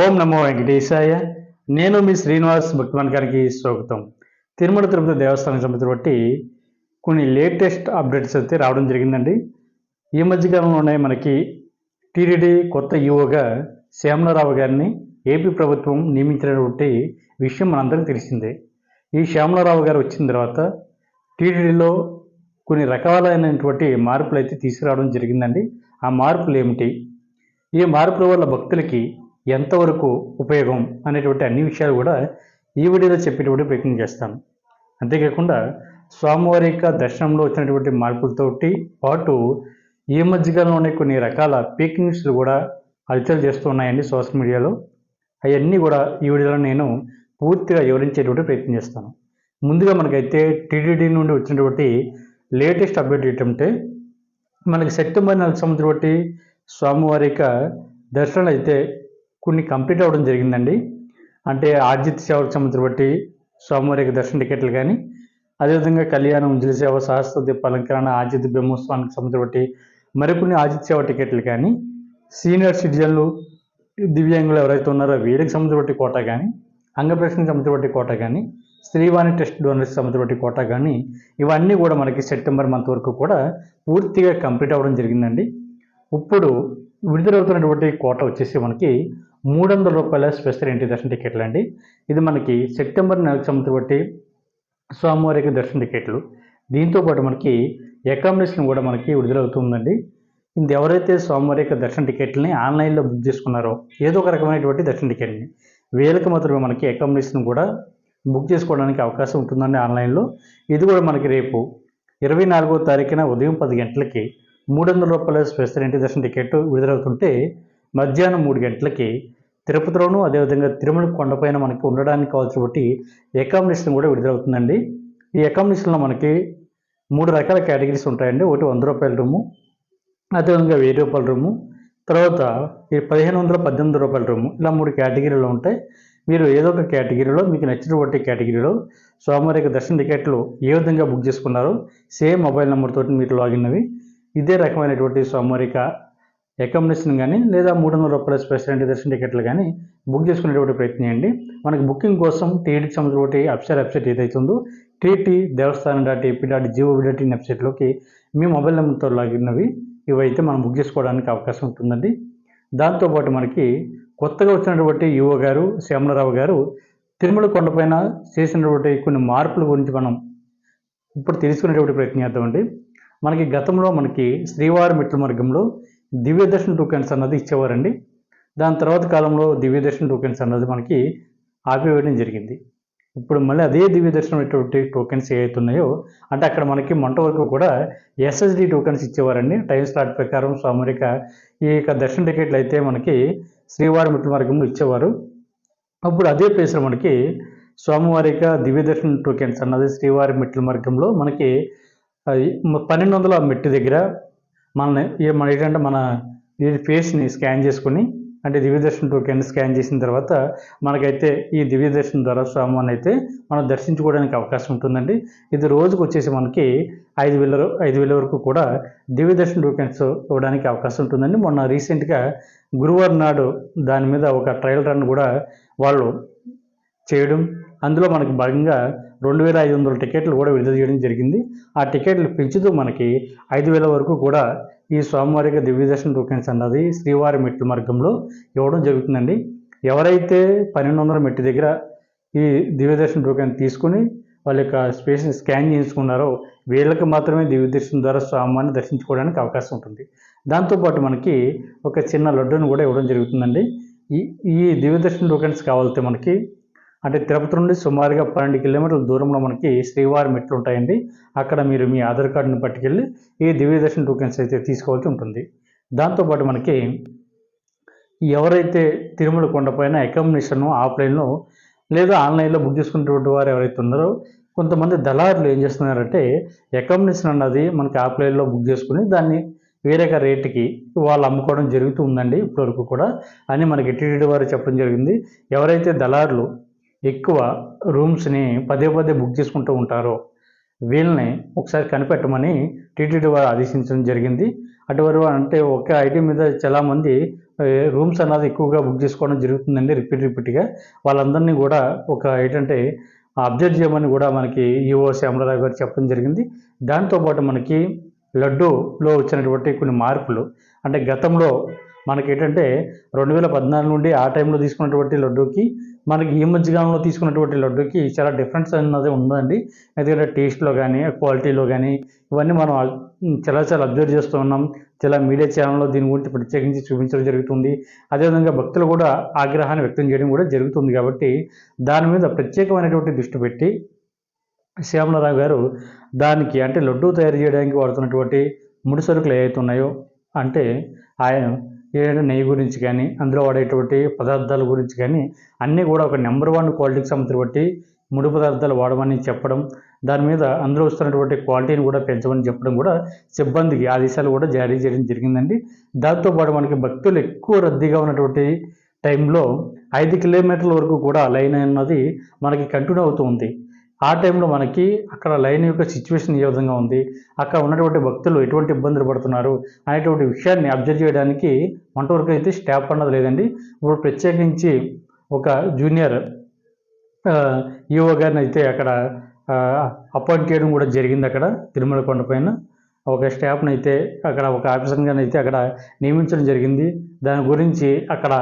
ఓం నమో వెంకటేశాయ. నేను మీ శ్రీనివాస్ భక్తిమానకానికి స్వాగతం. తిరుమల తిరుపతి దేవస్థానం సంబంధించిన బట్టి కొన్ని లేటెస్ట్ అప్డేట్స్ అయితే రావడం జరిగిందండి. ఈ మధ్యకాలంలోనే మనకి టీడీడీ కొత్త ఈఓగా శ్యామలరావు గారిని ఏపీ ప్రభుత్వం నియమించినటువంటి విషయం మనందరికీ తెలిసిందే. ఈ శ్యామలరావు గారు వచ్చిన తర్వాత టీడీడీలో కొన్ని రకాలైనటువంటి మార్పులు అయితే తీసుకురావడం జరిగిందండి. ఆ మార్పులు ఏమిటి? ఈ మార్పుల వల్ల భక్తులకి ఎంతవరకు ఉపయోగం అనేటువంటి అన్ని విషయాలు కూడా ఈ వీడియోలో చెప్పేటువంటి ప్రయత్నం చేస్తాను. అంతేకాకుండా స్వామివారి యొక్క దర్శనంలో వచ్చినటువంటి మార్పులతోటి పాటు ఈ మధ్యకాలంలోనే కొన్ని రకాల పేక్ న్యూస్లు కూడా హల్చల్ చేస్తూ ఉన్నాయండి సోషల్ మీడియాలో. అవన్నీ కూడా ఈ వీడియోలో నేను పూర్తిగా వివరించేటువంటి ప్రయత్నం చేస్తాను. ముందుగా మనకైతే టీడీడీ నుండి వచ్చినటువంటి లేటెస్ట్ అప్డేట్ ఏంటంటే మనకి సెప్టెంబర్ నెల సంవత్సరం స్వామివారి యొక్క దర్శనాలు అయితే కొన్ని కంప్లీట్ అవ్వడం జరిగిందండి. అంటే ఆర్జిత్ సేవకు సంబంధించిన బట్టి స్వామివారికి దర్శన టికెట్లు కానీ అదేవిధంగా కళ్యాణం ఉజ్జల సేవ సహస్ర అలంకరణ ఆజిత్ బ్రహ్మోత్సవానికి సంబంధించిన బట్టి మరికొన్ని ఆజిత్ సేవ టికెట్లు కానీ సీనియర్ సిటిజన్లు దివ్యాంగులు ఎవరైతే ఉన్నారో వీరికి సంబంధించిన బట్టి కోట కానీ అంగప్రశ్నకి సంబంధించిన బట్టి కోట కానీ స్త్రీవాణి టెస్ట్ డోనర్స్ సంబంధించిన కోట కానీ ఇవన్నీ కూడా మనకి సెప్టెంబర్ మంత్ వరకు కూడా పూర్తిగా కంప్లీట్ అవ్వడం జరిగిందండి. ఇప్పుడు విడుదలవుతున్నటువంటి కోట వచ్చేసి మనకి మూడు వందల రూపాయల స్పెషల్ ఎంట్రీ దర్శన టికెట్లు అండి. ఇది మనకి సెప్టెంబర్ నెలకు సంవత్సరం బట్టి స్వామివారికి దర్శన టికెట్లు. దీంతో పాటు మనకి అకామిడేషన్ కూడా మనకి విడుదలవుతుందండి. ఇది ఎవరైతే స్వామివారి యొక్క దర్శన టికెట్లని ఆన్లైన్లో బుక్ చేసుకున్నారో ఏదో ఒక రకమైనటువంటి దర్శన టికెట్ని వేలకు మాత్రమే మనకి అకామిడేషన్ కూడా బుక్ చేసుకోవడానికి అవకాశం ఉంటుందండి ఆన్లైన్లో. ఇది కూడా మనకి రేపు ఇరవై నాలుగో తారీఖున ఉదయం పది గంటలకి మూడు వందల రూపాయల స్పెషల్ ఇంటి దర్శన టికెట్ విడుదలవుతుంటే మధ్యాహ్నం మూడు గంటలకి తిరుపతిలోను అదేవిధంగా తిరుమల కొండపైన మనకి ఉండడానికి కావాల్సిన బట్టి అకామిడేషన్ కూడా విడుదలవుతుందండి. ఈ అకామిడేషన్లో మనకి మూడు రకాల కేటగిరీస్ ఉంటాయండి. ఒకటి వంద రూపాయల రూము అదేవిధంగా వెయ్యి రూపాయల రూము తర్వాత ఈ పదిహేను వందల పద్దెనిమిది రూపాయల రూము. ఇలా మూడు కేటగిరీలు ఉంటాయి. మీరు ఏదో ఒక కేటగిరీలో మీకు నచ్చినటువంటి కేటగిరీలో సోమవారి దర్శన టికెట్లు ఏ విధంగా బుక్ చేసుకున్నారో సేమ్ మొబైల్ నెంబర్ తోటి మీరు లాగిన్ అవి ఇదే రకమైనటువంటి సోమవారిక అకామిడేషన్ కానీ లేదా మూడు వందల రూపాయల స్పెషల్ దర్శన టికెట్లు కానీ బుక్ చేసుకునేటువంటి ప్రయత్నం చేయండి. మనకి బుకింగ్ కోసం టీటీకి సంబంధించిన అఫ్సర్ వెబ్సైట్ ఏదైతే ఉందో TT Devasthanam dot AP dot GOV dot in వెబ్సైట్లోకి మీ మొబైల్ నెంబర్తో లాగిన్ అవి ఇవైతే మనం బుక్ చేసుకోవడానికి అవకాశం ఉంటుందండి. దాంతోపాటు మనకి కొత్తగా వచ్చినటువంటి యువ గారు శ్యామలరావు గారు తిరుమల కొండపైన చేసినటువంటి కొన్ని మార్పుల గురించి మనం ఇప్పుడు తెలుసుకునేటువంటి ప్రయత్నం చేద్దామండి. మనకి గతంలో మనకి శ్రీవారి మెట్ల మార్గంలో దివ్యదర్శన్ టోకెన్స్ అన్నది ఇచ్చేవారండి. దాని తర్వాత కాలంలో దివ్యదర్శన్ టోకెన్స్ అన్నది మనకి ఆపివేయడం జరిగింది. ఇప్పుడు మళ్ళీ అదే దివ్యదర్శనం ఎటువంటి టోకెన్స్ ఏవైతున్నాయో అంటే అక్కడ మనకి మంట వరకు కూడా ఎస్ఎస్డి టోకెన్స్ ఇచ్చేవారండి. టైం స్లాట్ ప్రకారం స్వామిరిక ఈ యొక్క దర్శన టికెట్లు అయితే మనకి శ్రీవారి మెట్ల మార్గంలో ఇచ్చేవారు. అప్పుడు అదే ప్లేస్లో మనకి స్వామివారిక దివ్యదర్శన టోకెన్స్ అన్నది శ్రీవారి మెట్ల మార్గంలో మనకి పన్నెండు వందల మెట్టు దగ్గర మన మన ఏంటంటే మన ఫేస్ని స్కాన్ చేసుకుని అంటే దివ్యదర్శన టోకెన్ స్కాన్ చేసిన తర్వాత మనకైతే ఈ దివ్యదర్శన ద్వారా స్వామిని అయితే మనం దర్శించుకోవడానికి అవకాశం ఉంటుందండి. ఇది రోజుకు వచ్చేసి మనకి ఐదు వేల ఐదు వేల వరకు కూడా దివ్యదర్శన టోకెన్స్ ఇవ్వడానికి అవకాశం ఉంటుందండి. మొన్న రీసెంట్గా గురువారం నాడు దాని మీద ఒక ట్రయల్ రన్ కూడా వాళ్ళు చేయడం అందులో మనకి భాగంగా రెండు వేల ఐదు వందల టికెట్లు కూడా విడుదల చేయడం జరిగింది. ఆ టికెట్లు పెంచుతూ మనకి ఐదు వేల వరకు కూడా ఈ స్వామివారికి దివ్యదర్శన టోకెన్స్ అన్నది శ్రీవారి మెట్టు మార్గంలో ఇవ్వడం జరుగుతుందండి. ఎవరైతే పన్నెండు వందల మెట్టు దగ్గర ఈ దివ్యదర్శన టోకెన్ తీసుకుని వాళ్ళ యొక్క స్పేస్ని స్కాన్ చేయించుకున్నారో వీళ్ళకి మాత్రమే దివ్యదర్శనం ద్వారా స్వామివారిని దర్శించుకోవడానికి అవకాశం ఉంటుంది. దాంతోపాటు మనకి ఒక చిన్న లడ్డూను కూడా ఇవ్వడం జరుగుతుందండి. ఈ ఈ దివ్యదర్శన టోకెన్స్ కావాలంటే మనకి అంటే తిరుపతి నుండి సుమారుగా పన్నెండు కిలోమీటర్ల దూరంలో మనకి శ్రీవారి మెట్లు ఉంటాయండి. అక్కడ మీరు మీ ఆధార్ కార్డుని పట్టుకెళ్ళి ఈ దివ్యదర్శన టోకెన్స్ అయితే తీసుకోవాల్సి ఉంటుంది. దాంతోపాటు మనకి ఎవరైతే తిరుమల కొండపైన అకామిడేషన్ ఆఫ్లైన్లో లేదా ఆన్లైన్లో బుక్ చేసుకునేటువంటి వారు ఎవరైతే ఉన్నారో కొంతమంది దళారులు ఏం చేస్తున్నారంటే అకామిడేషన్ అన్నది మనకి ఆఫ్లైన్లో బుక్ చేసుకుని దాన్ని వేరే రేటుకి వాళ్ళు అమ్ముకోవడం జరుగుతూ ఉందండి ఇప్పటివరకు కూడా. అని మనకి టీటీడీ వారు చెప్పడం జరిగింది. ఎవరైతే దళారులు ఎక్కువ రూమ్స్ని పదే పదే బుక్ చేసుకుంటూ ఉంటారో వీళ్ళని ఒకసారి కనిపెట్టమని టీటీడీ వారు ఆదేశించడం జరిగింది. అటువరకు అంటే ఒక ఐటీ మీద చాలామంది రూమ్స్ అన్నది ఎక్కువగా బుక్ చేసుకోవడం జరుగుతుందండి రిపీట్ రిపీట్గా. వాళ్ళందరినీ కూడా ఒక ఏంటంటే అబ్జర్వ్ చేయమని కూడా మనకి ఈఓ శ్యామలరావు గారు చెప్పడం జరిగింది. దాంతోపాటు మనకి లడ్డూలో వచ్చినటువంటి కొన్ని మార్పులు. అంటే గతంలో మనకి ఏంటంటే రెండు వేల పద్నాలుగు నుండి ఆ టైంలో తీసుకున్నటువంటి లడ్డూకి మనకి ఈ మధ్యకాలంలో తీసుకున్నటువంటి లడ్డూకి చాలా డిఫరెన్స్ అన్నది ఉందండి. ఎందుకంటే టేస్ట్లో కానీ క్వాలిటీలో కానీ ఇవన్నీ మనం చాలా చాలా అబ్జర్వ్ చేస్తూ ఉన్నాం. చాలా మీడియా ఛానల్లో దీని గురించి ప్రత్యేకించి చూపించడం జరుగుతుంది. అదేవిధంగా భక్తులు కూడా ఆగ్రహాన్ని వ్యక్తం చేయడం కూడా జరుగుతుంది కాబట్టి దాని మీద ప్రత్యేకమైనటువంటి దృష్టి పెట్టి శ్యామలరావు గారు దానికి అంటే లడ్డూ తయారు చేయడానికి వాడుతున్నటువంటి ముడి సరుకులు ఏవైతే ఉన్నాయో అంటే ఆయన ఏదైనా నెయ్యి గురించి కానీ అందులో వాడేటువంటి పదార్థాల గురించి కానీ అన్నీ కూడా ఒక నెంబర్ వన్ క్వాలిటీకి సంబంధించి బట్టి ముడి పదార్థాలు వాడమని చెప్పడం దాని మీద అందులో వస్తున్నటువంటి క్వాలిటీని కూడా పెంచమని చెప్పడం కూడా సిబ్బందికి ఆదేశాలు కూడా జారీ చేయడం జరిగిందండి. దాంతోపాటు మనకి భక్తులు ఎక్కువ రద్దీగా ఉన్నటువంటి టైంలో ఐదు కిలోమీటర్ల వరకు కూడా లైన్ అన్నది మనకి కంటిన్యూ అవుతూ ఉంది. ఆ టైంలో మనకి అక్కడ లైన్ యొక్క సిచ్యువేషన్ ఏ విధంగా ఉంది? అక్కడ ఉన్నటువంటి భక్తులు ఎటువంటి ఇబ్బందులు పడుతున్నారు? అనేటువంటి విషయాన్ని అబ్జర్వ్ చేయడానికి వంటవరకు అయితే స్టాఫ్ అన్నది లేదండి. ఇప్పుడు ప్రత్యేకించి ఒక జూనియర్ ఈఓ గారిని అయితే అక్కడ అపాయింట్ చేయడం కూడా జరిగింది అక్కడ తిరుమల కొండ పైన. ఒక స్టాఫ్ని అయితే అక్కడ ఒక ఆఫీసర్ని అయితే అక్కడ నియమించడం జరిగింది. దాని గురించి అక్కడ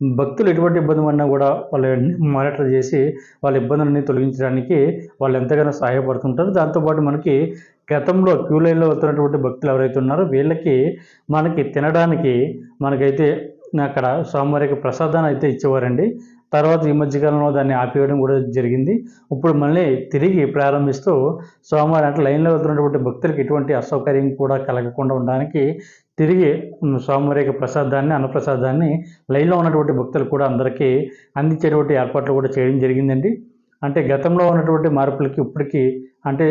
భక్తులు ఎటువంటి ఇబ్బంది పడినా కూడా వాళ్ళు మానిటర్ చేసి వాళ్ళ ఇబ్బందులన్నీ తొలగించడానికి వాళ్ళు ఎంతగానో సహాయపడుతుంటారు. దాంతోపాటు మనకి గతంలో క్యూ లైన్లో వస్తున్నటువంటి భక్తులు ఎవరైతే ఉన్నారో వీళ్ళకి మనకి తినడానికి మనకైతే అక్కడ స్వామివారికి ప్రసాదాన్ని అయితే ఇచ్చేవారండి. తర్వాత ఈ మధ్యకాలంలో దాన్ని ఆపేయడం కూడా జరిగింది. ఇప్పుడు మళ్ళీ తిరిగి ప్రారంభిస్తూ సోమవారం అంటే లైన్లో వెళ్తున్నటువంటి భక్తులకు ఎటువంటి అసౌకర్యం కూడా కలగకుండా ఉండడానికి తిరిగి ఉమ్, స్వామివారి యొక్క ప్రసాదాన్ని అన్నప్రసాదాన్ని లైన్లో ఉన్నటువంటి భక్తులు కూడా అందరికీ అందించేటువంటి ఏర్పాట్లు కూడా చేయడం జరిగిందండి. అంటే గతంలో ఉన్నటువంటి మార్పులకి ఇప్పటికీ అంటే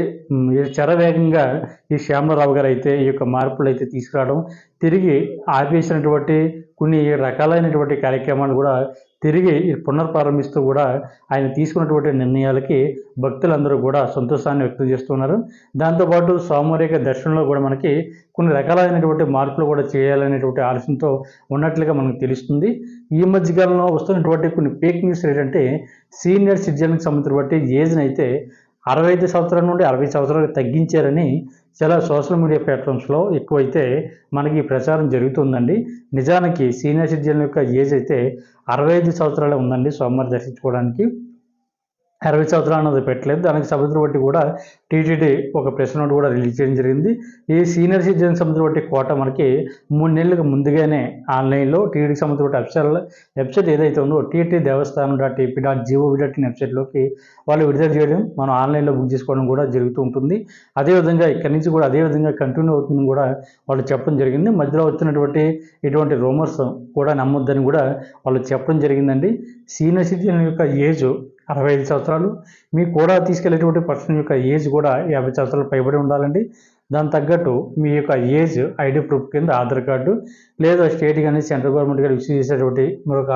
చరవేగంగా ఈ ఈ శ్యామలరావు గారు అయితే ఈ యొక్క మార్పులు అయితే తీసుకురావడం తిరిగి ఆపేసినటువంటి కొన్ని రకాలైనటువంటి కార్యక్రమాలు కూడా తిరిగి పునర్ప్రారంభిస్తూ కూడా ఆయన తీసుకున్నటువంటి నిర్ణయాలకి భక్తులందరూ కూడా సంతోషాన్ని వ్యక్తం చేస్తున్నారు దాంతోపాటు సామూహిక దర్శనంలో కూడా మనకి కొన్ని రకాలైనటువంటి మార్పులు కూడా చేయాలనేటువంటి ఆలోచనతో ఉన్నట్లుగా మనకు తెలుస్తుంది. ఈ మధ్యకాలంలో వస్తున్నటువంటి కొన్ని ఫేక్ న్యూస్ ఏంటంటే సీనియర్ సిటిజన్కి సంబంధించిన బట్టి ఏజ్ని అయితే అరవై ఐదు సంవత్సరాల నుండి అరవై సంవత్సరాలకు తగ్గించారని చాలా సోషల్ మీడియా ప్లాట్ఫామ్స్లో ఎక్కువైతే మనకి ప్రచారం జరుగుతుందండి. నిజానికి సీనియర్ సిటిజన్ యొక్క ఏజ్ అయితే అరవై ఐదు సంవత్సరాలే ఉందండి సోమవారం దర్శించుకోవడానికి. అరవై సంవత్సరాలు అన్నది పెట్టలేదు. దానికి సముద్రం బట్టి కూడా టీటీడీ ఒక ప్రెస్ నోట్ కూడా రిలీజ్ చేయడం జరిగింది. ఈ సీనియర్ సిటిజన్ సముద్రం బట్టి కోట మనకి మూడు నెలలకు ముందుగానే ఆన్లైన్లో టీటీడీ సముద్రం బట్టి వెబ్సైట్ వెబ్సైట్ ఏదైతే ఉందో TT Devasthanam dot AP dot GOV dot in వెబ్సైట్లోకి వాళ్ళు విడుదల చేయడం మనం ఆన్లైన్లో బుక్ చేసుకోవడం కూడా జరుగుతూ ఉంటుంది. అదేవిధంగా ఇక్కడి నుంచి కూడా అదే విధంగా కంటిన్యూ అవుతుందని కూడా వాళ్ళు చెప్పడం జరిగింది. మధ్యలో వచ్చినటువంటి ఇటువంటి రూమర్స్ కూడా నమ్మొద్దని కూడా వాళ్ళు చెప్పడం జరిగిందండి. సీనియర్ సిటిజన్ యొక్క ఏజ్ అరవై ఐదు సంవత్సరాలు. మీకు కూడా తీసుకెళ్ళేటువంటి పర్సన్ యొక్క ఏజ్ కూడా యాభై సంవత్సరాలు పైబడి ఉండాలండి. దాని తగ్గట్టు మీ యొక్క ఏజ్ ఐడి ప్రూఫ్ కింద ఆధార్ కార్డు లేదా స్టేట్ కానీ సెంట్రల్ గవర్నమెంట్ కానీ ఇష్యూ చేసేటువంటి మరొక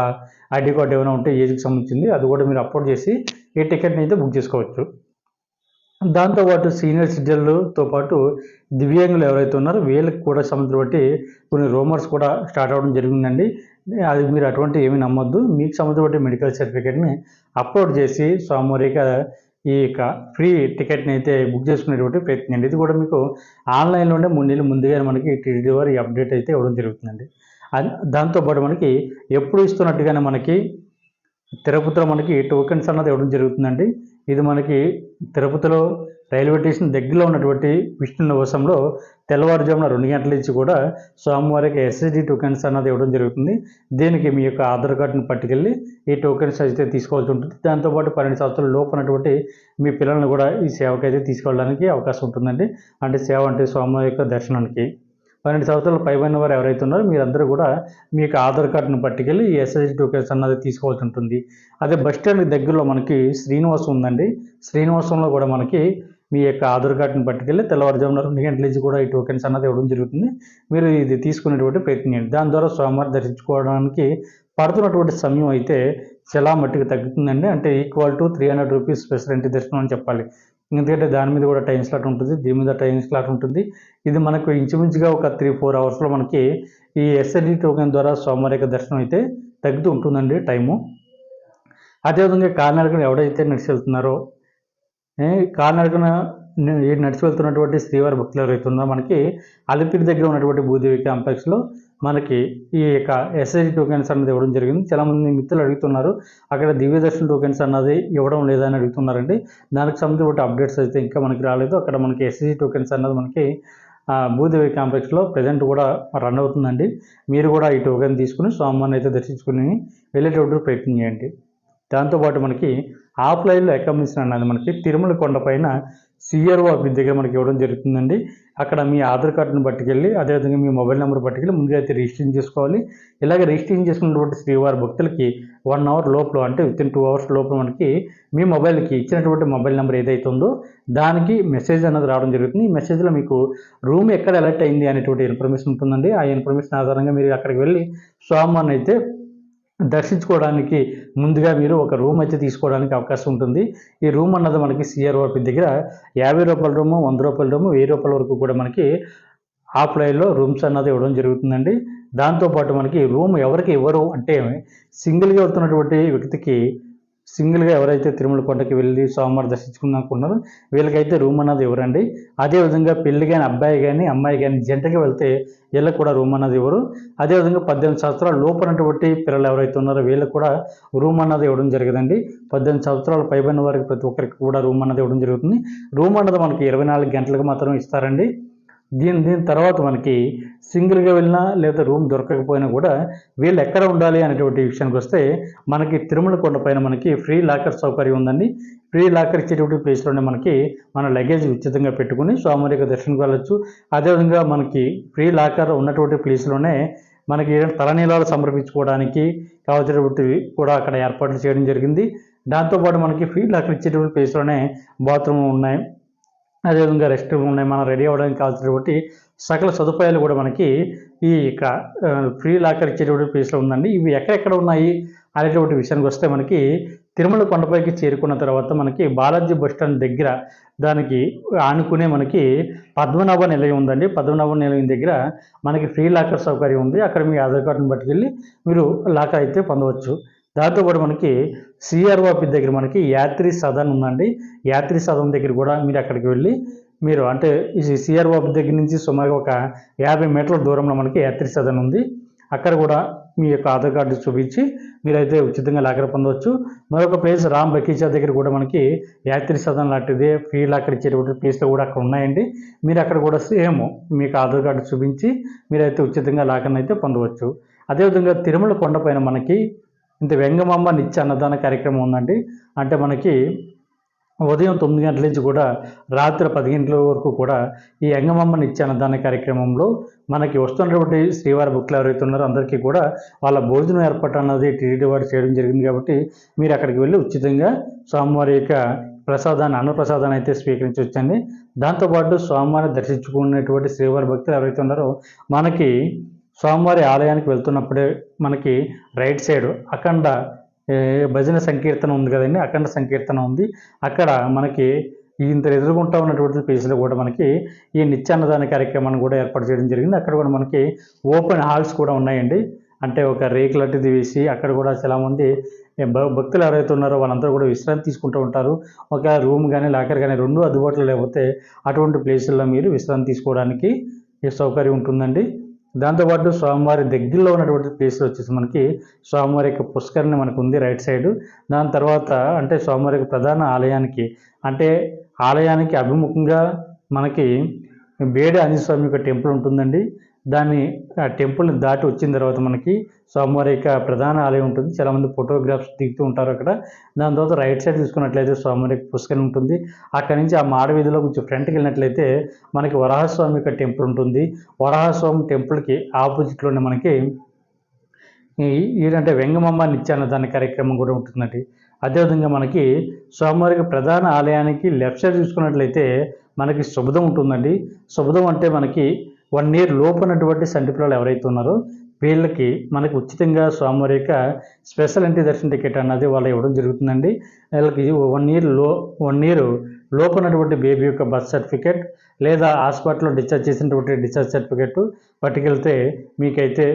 ఐడి కార్డు ఏమైనా ఉంటే ఏజ్కి సంబంధించింది అది కూడా మీరు అప్లోడ్ చేసి ఈ టికెట్ని అయితే బుక్ చేసుకోవచ్చు. దాంతోపాటు సీనియర్ సిటిజన్లతో పాటు దివ్యాంగులు ఎవరైతే ఉన్నారో వీళ్ళకి కూడా సంబంధించిన బట్టి కొన్ని రూమర్స్ కూడా స్టార్ట్ అవ్వడం జరిగిందండి. అది మీరు అటువంటి ఏమి నమ్మొద్దు. మీకు సంబంధించిన మెడికల్ సర్టిఫికేట్ని అప్లోడ్ చేసి సోమవారిగా ఈ యొక్క ఫ్రీ టికెట్ని అయితే బుక్ చేసుకునేటువంటి ప్రయత్నం ఇది కూడా మీకు ఆన్లైన్లోనే మూడు నెలలు ముందుగానే మనకి టీడీ వారి అప్డేట్ అయితే ఇవ్వడం జరుగుతుందండి. దాంతోపాటు మనకి ఎప్పుడు ఇస్తున్నట్టుగానే మనకి తిరుపతిలో మనకి టోకెన్స్ అన్నది ఇవ్వడం జరుగుతుందండి. ఇది మనకి తిరుపతిలో రైల్వే స్టేషన్ దగ్గరలో ఉన్నటువంటి విష్ణు నివాసంలో తెల్లవారుజామున రెండు గంటల నుంచి కూడా సోమవారికి ఎస్ఎస్డి టోకెన్స్ అన్నది ఇవ్వడం జరుగుతుంది. దీనికి మీ యొక్క ఆధార్ కార్డుని పట్టుకెళ్ళి ఈ టోకెన్స్ అయితే తీసుకోవాల్సి ఉంటుంది. దాంతోపాటు పన్నెండు సంవత్సరాల లోపు ఉన్నటువంటి మీ పిల్లల్ని కూడా ఈ సేవకైతే అయితే తీసుకెళ్ళడానికి అవకాశం ఉంటుందండి. అంటే సేవ అంటే సోమవారి యొక్క దర్శనానికి. పన్నెండు సంవత్సరాలు పైబడిన వారు ఎవరైతే ఉన్నారో మీరందరూ కూడా మీ యొక్క ఆధార్ కార్డును పట్టుకెళ్ళి ఈ ఎస్ఎస్డి టోకెన్స్ అన్నది తీసుకోవాల్సి ఉంటుంది. అదే బస్ స్టాండ్ దగ్గరలో మనకి శ్రీనివాసం ఉందండి. శ్రీనివాసంలో కూడా మనకి మీ యొక్క ఆధార్ కార్డుని పట్టుకెళ్ళి తెల్లవారుజామున రెండు గంటల నుంచి కూడా ఈ టోకెన్స్ అన్నది ఇవ్వడం జరుగుతుంది. మీరు ఇది తీసుకునేటువంటి ప్రయత్నం చేయండి. దాని ద్వారా స్వామివారి దర్శించుకోవడానికి పడుతున్నటువంటి సమయం అయితే చాలా మట్టుకు తగ్గుతుందండి. అంటే equal to three hundred rupees special entry దర్శనం అని చెప్పాలి. ఎందుకంటే దాని మీద కూడా టైం స్లాట్ ఉంటుంది దీని మీద టైం స్లాట్ ఉంటుంది. ఇది మనకు ఇంచుమించుగా ఒక త్రీ ఫోర్ అవర్స్లో మనకి ఈ ఎస్ఎల్ఈ టోకెన్ ద్వారా స్వామివారి దర్శనం అయితే తగ్గుతూ ఉంటుందండి టైము అదేవిధంగా కాలినడకన ఎవడైతే నడిచి వెళ్తున్నారో కాలినడకన ఈ నడిచి వెళ్తున్నటువంటి శ్రీవారి భక్తులు ఎవరైతే ఉన్నారో మనకి అలిపిరి దగ్గర ఉన్నటువంటి భూదేవి కాంప్లెక్స్లో మనకి ఈ యొక్క ఎస్ఐజి టోకెన్స్ అన్నది ఇవ్వడం జరిగింది. చాలామంది మిత్రులు అడుగుతున్నారు అక్కడ దివ్యదర్శన్ టోకెన్స్ అన్నది ఇవ్వడం లేదని అడుగుతున్నారండి. దానికి సంబంధించిన అప్డేట్స్ అయితే ఇంకా మనకి రాలేదు. అక్కడ మనకి ఎస్ఐజి టోకెన్స్ అన్నది మనకి భూదేవి కాంప్లెక్స్లో ప్రజెంట్ కూడా రన్ అవుతుందండి. మీరు కూడా ఈ టోకెన్ తీసుకుని స్వామివారిని అయితే దర్శించుకుని వెళ్ళేటప్పుడు ప్రయత్నం చేయండి. దాంతోపాటు మనకి ఆఫ్లైన్లో అకామిడేషన్ అన్నది మనకి తిరుమల కొండపైన సిఆర్ఓ ఆఫీస్ దగ్గర మనకి ఇవ్వడం జరుగుతుందండి. అక్కడ మీ ఆధార్ కార్డును పట్టుకెళ్ళి అదేవిధంగా మీ మొబైల్ నెంబర్ పట్టుకెళ్ళి ముందుగా అయితే రిజిస్ట్రేషన్ చేసుకోవాలి. ఇలాగే రిజిస్ట్రేషన్ చేసుకున్నటువంటి శ్రీవారి భక్తులకి వన్ అవర్ లోపల అంటే విత్ ఇన్ టూ అవర్స్ లోపల మనకి మీ మొబైల్కి ఇచ్చినటువంటి మొబైల్ నెంబర్ ఏదైతే ఉందో దానికి మెసేజ్ అనేది రావడం జరుగుతుంది. ఈ మెసేజ్లో మీకు రూమ్ ఎక్కడ ఎలర్ట్ అయింది అనేటువంటి ఇన్ఫర్మేషన్ ఉంటుందండి. ఆ ఇన్ఫర్మేషన్ ఆధారంగా మీరు అక్కడికి వెళ్ళి సోమవారం అయితే దర్శించుకోవడానికి ముందుగా మీరు ఒక రూమ్ అయితే తీసుకోవడానికి అవకాశం ఉంటుంది. ఈ రూమ్ అన్నది మనకి సిఆర్ఓపి దగ్గర యాభై రూపాయల రూము వంద రూపాయల రూము వెయ్యి రూపాయల వరకు కూడా మనకి ఆఫ్లైన్లో రూమ్స్ అన్నది ఇవ్వడం జరుగుతుందండి. దాంతోపాటు మనకి రూమ్ ఎవరికి ఇవ్వరు అంటే సింగిల్గా వెళ్తున్నటువంటి వ్యక్తికి సింగిల్గా ఎవరైతే తిరుమల కొండకి వెళ్ళి సోమవారం దర్శించుకుందాం అనుకున్నారో వీళ్ళకైతే రూమ్ అన్నది ఇవ్వరండి అదేవిధంగా పెళ్ళి కానీ అబ్బాయి కానీ అమ్మాయి కానీ జంటకి వెళ్తే వీళ్ళకి కూడా రూమ్ అన్నది ఇవ్వరు అదేవిధంగా పద్దెనిమిది సంవత్సరాల లోపనటువంటి పిల్లలు ఎవరైతే ఉన్నారో వీళ్ళకి కూడా రూమ్ అన్నది ఇవ్వడం జరగదండి. పద్దెనిమిది సంవత్సరాలు పైబడిన వారికి ప్రతి ఒక్కరికి కూడా రూమ్ అన్నది ఇవ్వడం జరుగుతుంది. రూమ్ అన్నది మనకి ఇరవై నాలుగు గంటలకు మాత్రం ఇస్తారండి. దీని దీని తర్వాత మనకి సింగిల్గా వెళ్ళినా లేదా రూమ్ దొరకకపోయినా కూడా వీళ్ళు ఎక్కడ ఉండాలి అనేటువంటి విషయానికి వస్తే మనకి తిరుమల కొండపైన మనకి ఫ్రీ లాకర్ సౌకర్యం ఉందండి. ఫ్రీ లాకర్ ఇచ్చేటువంటి ప్లేస్లోనే మనకి మన లగేజ్ ఉచితంగా పెట్టుకుని స్వామివారి యొక్క దర్శనం వెళ్ళొచ్చు. అదేవిధంగా మనకి ఫ్రీ లాకర్ ఉన్నటువంటి ప్లేస్లోనే మనకి తలనీలాలు సమర్పించుకోవడానికి కావాల్సినటువంటి కూడా అక్కడ ఏర్పాట్లు చేయడం జరిగింది. దాంతోపాటు మనకి ఫ్రీ లాకర్ ఇచ్చేటువంటి ప్లేస్లోనే బాత్రూమ్ ఉన్నాయి. అదేవిధంగా రెస్ట్ రూమ్ ఉన్నాయి మనం రెడీ అవ్వడానికి కావాల్సినటువంటి సకల సదుపాయాలు కూడా మనకి ఈ యొక్క ఫ్రీ లాకర్ ఇచ్చేటువంటి ప్లేస్లో ఉందండి. ఇవి ఎక్కడెక్కడ ఉన్నాయి అనేటువంటి విషయానికి వస్తే మనకి తిరుమల కొండపైకి చేరుకున్న తర్వాత మనకి బాలాజీ బస్ స్టాండ్ దగ్గర దానికి ఆనుకునే మనకి పద్మనాభ నిలయం ఉందండి. పద్మనాభ నిలయం దగ్గర మనకి ఫ్రీ లాకర్ సౌకర్యం ఉంది. అక్కడ మీ ఆధార్ కార్డుని పట్టుకెళ్ళి మీరు లాకర్ అయితే పొందవచ్చు. దాంతోపాటు మనకి సిఆర్ఓపి దగ్గర మనకి యాత్రి సదన్ ఉందండి. యాత్రి సదన్ దగ్గర కూడా మీరు అక్కడికి వెళ్ళి మీరు అంటే ఈ సిఆర్ఓ దగ్గర నుంచి సుమారుగా ఒక యాభై మీటర్ల దూరంలో మనకి యాత్రి సదన్ ఉంది. అక్కడ కూడా మీ యొక్క ఆధార్ కార్డు చూపించి మీరైతే ఉచితంగా లాకర్ పొందవచ్చు మరొక ప్లేస్ రామ్ బకీచా దగ్గర కూడా మనకి యాత్రి సదన్ లాంటిది ఫ్రీ లాకర్ ఇచ్చేటువంటి ప్లేస్లో కూడా అక్కడ ఉన్నాయండి. మీరు అక్కడ కూడా సేమ్ మీకు ఆధార్ కార్డు చూపించి మీరైతే ఉచితంగా లాకర్ని అయితే పొందవచ్చు అదేవిధంగా తిరుమల కొండపైన మనకి ఇంత వెంగమమ్మ నిత్య అన్నదాన కార్యక్రమం ఉందండి. అంటే మనకి ఉదయం తొమ్మిది గంటల నుంచి కూడా రాత్రి పది గంటల వరకు కూడా ఈ ఎంగమమ్మ నిత్య అన్నదాన కార్యక్రమంలో మనకి వస్తున్నటువంటి శ్రీవారి భక్తులు ఎవరైతే ఉన్నారో అందరికీ కూడా వాళ్ళ భోజనం ఏర్పాటు అన్నది టీడీ వాడు చేయడం జరిగింది కాబట్టి మీరు అక్కడికి వెళ్ళి ఉచితంగా స్వామివారి యొక్క ప్రసాదాన్ని అన్నప్రసాదాన్ని అయితే స్వీకరించవచ్చండి. దాంతోపాటు స్వామివారిని దర్శించుకునేటువంటి శ్రీవారి భక్తులు ఎవరైతే ఉన్నారో మనకి స్వామివారి ఆలయానికి వెళ్తున్నప్పుడే మనకి రైట్ సైడ్ అఖండ భజన సంకీర్తన ఉంది కదండి అఖండ సంకీర్తన ఉంది. అక్కడ మనకి ఇంత ఎదుర్కొంటా ఉన్నటువంటి ప్లేస్లో కూడా మనకి ఈ నిత్యాన్నదాన కార్యక్రమాన్ని కూడా ఏర్పాటు చేయడం జరిగింది. అక్కడ కూడా మనకి ఓపెన్ హాల్స్ కూడా ఉన్నాయండి. అంటే ఒక రేకు లాంటిది వేసి అక్కడ కూడా చాలామంది భ- భక్తులు ఎవరైతే ఉన్నారో వాళ్ళందరూ కూడా విశ్రాంతి తీసుకుంటూ ఉంటారు. ఒక రూమ్ కానీ లాకర్ కానీ రెండు అందుబాటులో లేకపోతే అటువంటి ప్లేసుల్లో మీరు విశ్రాంతి తీసుకోవడానికి సౌకర్యం ఉంటుందండి. దాంతోపాటు స్వామివారి దగ్గరలో ఉన్నటువంటి ప్లేస్లో వచ్చేసి మనకి స్వామివారి యొక్క పుష్కరిణి మనకు ఉంది రైట్ సైడ్ దాని తర్వాత అంటే స్వామివారి యొక్క ప్రధాన ఆలయానికి అంటే ఆలయానికి అభిముఖంగా మనకి బేడి ఆంజనేయ స్వామి యొక్క టెంపుల్ ఉంటుందండి. దాన్ని ఆ టెంపుల్ని దాటి వచ్చిన తర్వాత మనకి స్వామివారి యొక్క ప్రధాన ఆలయం ఉంటుంది. చాలామంది ఫోటోగ్రాఫ్స్ దిగుతూ ఉంటారు అక్కడ. దాని తర్వాత రైట్ సైడ్ చూసుకున్నట్లయితే స్వామివారి యొక్క ఉంటుంది. అక్కడి నుంచి ఆ మాడవీధిలో కొంచెం ఫ్రంట్కి వెళ్ళినట్లయితే మనకి వరాహస్వామి యొక్క టెంపుల్ ఉంటుంది. వరాహస్వామి టెంపుల్కి ఆపోజిట్లోనే మనకి ఏంటంటే వెంగమమ్మ నిత్యాన్నదాన కార్యక్రమం కూడా ఉంటుందండి. అదేవిధంగా మనకి స్వామివారికి ప్రధాన ఆలయానికి లెఫ్ట్ సైడ్ చూసుకున్నట్లయితే మనకి శుభదం ఉంటుందండి. శుభదం అంటే మనకి వన్ ఇయర్ లోపునటువంటి సంటి పిల్లలు ఎవరైతే ఉన్నారో వీళ్ళకి మనకు ఉచితంగా స్వామివారి యొక్క స్పెషల్ ఎంట్రీ దర్శన టికెట్ అన్నది వాళ్ళు ఇవ్వడం జరుగుతుందండి. వీళ్ళకి వన్ ఇయర్లో వన్ ఇయర్ లోపు ఉన్నటువంటి బేబీ యొక్క బర్త్ సర్టిఫికేట్ లేదా హాస్పిటల్లో డిశ్చార్జ్ చేసినటువంటి డిశ్చార్జ్ సర్టిఫికేట్ పట్టుకెళ్తే మీకైతే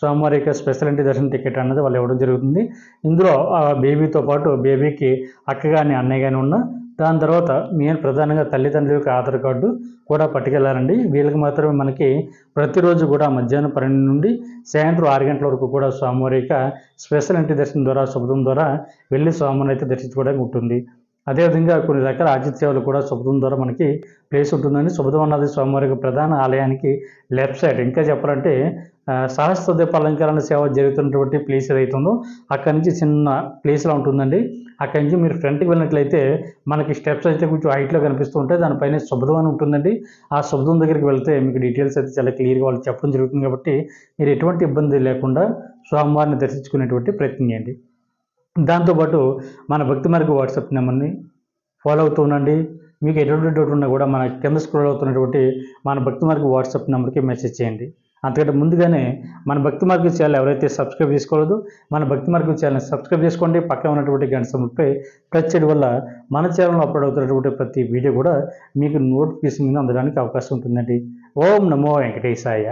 స్వామివారి యొక్క స్పెషల్ ఎంట్రీ దర్శన టికెట్ అన్నది వాళ్ళు ఇవ్వడం జరుగుతుంది. ఇందులో ఆ బేబీతో పాటు బేబీకి అక్క కానీ అన్నయ్య కానీ ఉన్న దాని తర్వాత మెయిన్ ప్రధానంగా తల్లిదండ్రుల యొక్క ఆధార్ కార్డు కూడా పట్టుకెళ్ళాలండి వీళ్ళకి మాత్రమే మనకి ప్రతిరోజు కూడా మధ్యాహ్నం పన్నెండు నుండి సాయంత్రం ఆరు గంటల వరకు కూడా స్వామివారి యొక్క స్పెషల్ ఇంటి దర్శనం ద్వారా శుభ్రం ద్వారా వెళ్ళి స్వామిని అయితే దర్శించుకోవడానికి ఉంటుంది. అదేవిధంగా కొన్ని రకాల ఆతిథ్యాలు కూడా శుభదం ద్వారా మనకి ప్లేస్ ఉంటుందని శుభదం అన్నది స్వామివారి ప్రధాన ఆలయానికి లెఫ్ట్ సైడ్ ఇంకా చెప్పాలంటే సహస్ర దీప అలంకరణ సేవ జరుగుతున్నటువంటి ప్లేస్ ఏదైతుందో అక్కడి నుంచి చిన్న ప్లేస్లో ఉంటుందండి. అక్కడి నుంచి మీరు ఫ్రంట్కి వెళ్ళినట్లయితే మనకి స్టెప్స్ అయితే కొంచెం హైట్లో కనిపిస్తూ ఉంటాయి. దానిపైన శుభదం అని ఉంటుందండి. ఆ శుభదం దగ్గరికి వెళ్తే మీకు డీటెయిల్స్ అయితే చాలా క్లియర్గా వాళ్ళు చెప్పడం జరుగుతుంది కాబట్టి మీరు ఎటువంటి ఇబ్బంది లేకుండా స్వామివారిని దర్శించుకునేటువంటి ప్రయత్నం చేయండి. దాంతోపాటు మన భక్తి మార్గ వాట్సాప్ నెంబర్ని ఫాలో అవుతూ ఉండండి. మీకు ఎటువంటి డౌట్ ఉన్నా కూడా మన కింద స్క్రోల్ అవుతున్నటువంటి మన భక్తి మార్గ వాట్సాప్ నెంబర్కి మెసేజ్ చేయండి. అంతకంటే ముందుగానే మన భక్తి మార్గ ఛానల్ ఎవరైతే సబ్స్క్రైబ్ చేసుకోలేదో మన భక్తి మార్గ ఛానల్ సబ్స్క్రైబ్ చేసుకోండి. పక్కన ఉన్నటువంటి గంట సమయంపై టచ్ చేయడం వల్ల మన ఛానల్లో అప్లోడ్ అవుతున్నటువంటి ప్రతి వీడియో కూడా మీకు నోటిఫికేషన్ మీద అందడానికి అవకాశం ఉంటుందండి. ఓం నమో వెంకటేశాయ.